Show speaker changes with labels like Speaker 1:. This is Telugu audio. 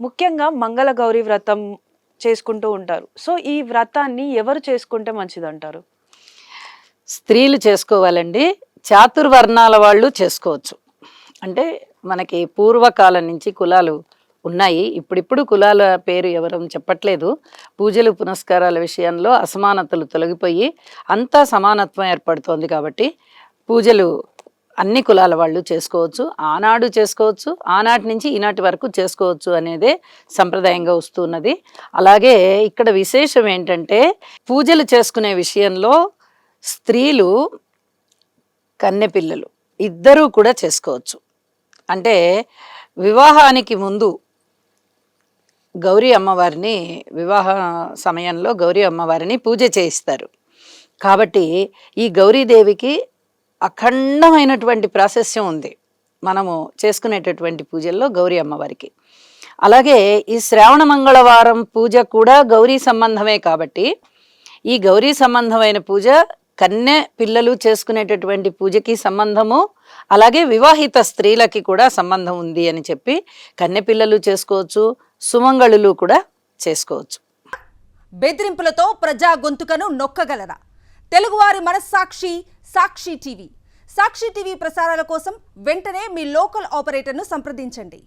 Speaker 1: ముఖ్యంగా మంగళగౌరి వ్రతం చేసుకుంటూ ఉంటారు. సో ఈ వ్రతాన్ని ఎవరు చేసుకుంటే మంచిదంటారు?
Speaker 2: స్త్రీలు చేసుకోవాలండి. చాతుర్వర్ణాల వాళ్ళు చేసుకోవచ్చు. అంటే మనకి పూర్వకాలం నుంచి కులాలు ఉన్నాయి. ఇప్పుడిప్పుడు కులాల పేరు ఎవరు చెప్పట్లేదు. పూజలు పునస్కారాల విషయంలో అసమానతలు తొలగిపోయి అంతా సమానత్వం ఏర్పడుతోంది కాబట్టి పూజలు అన్ని కులాల వాళ్ళు చేసుకోవచ్చు ఆనాడు చేసుకోవచ్చు ఆనాటి నుంచి ఈనాటి వరకు చేసుకోవచ్చు అనేదే సంప్రదాయంగా వస్తున్నది. అలాగే ఇక్కడ విశేషం ఏంటంటే పూజలు చేసుకునే విషయంలో స్త్రీలు కన్నెపిల్లలు ఇద్దరూ కూడా చేసుకోవచ్చు. అంటే వివాహానికి ముందు గౌరీ అమ్మవారిని వివాహ సమయంలో గౌరీ అమ్మవారిని పూజ చేయిస్తారు. కాబట్టి ఈ గౌరీదేవికి అఖండమైనటువంటి ప్రాశస్యం ఉంది. మనము చేసుకునేటటువంటి పూజల్లో గౌరీ అమ్మవారికి. అలాగే ఈ శ్రావణ మంగళవారం పూజ కూడా గౌరీ సంబంధమే కాబట్టి ఈ గౌరీ సంబంధమైన పూజ కన్నె పిల్లలు చేసుకునేటటువంటి పూజకి సంబంధము అలాగే వివాహిత స్త్రీలకి కూడా సంబంధం ఉంది అని చెప్పి కన్నె పిల్లలు చేసుకోవచ్చు సుమంగళులు కూడా చేసుకోవచ్చు.
Speaker 3: బెదిరింపులతో ప్రజా గొంతుకను నొక్కగలరా తెలుగువారి మనస్సాక్షి సాక్షి టీవీ. సాక్షి టీవీ ప్రసారాల కోసం వెంటనే మీ లోకల్ ఆపరేటర్ను సంప్రదించండి.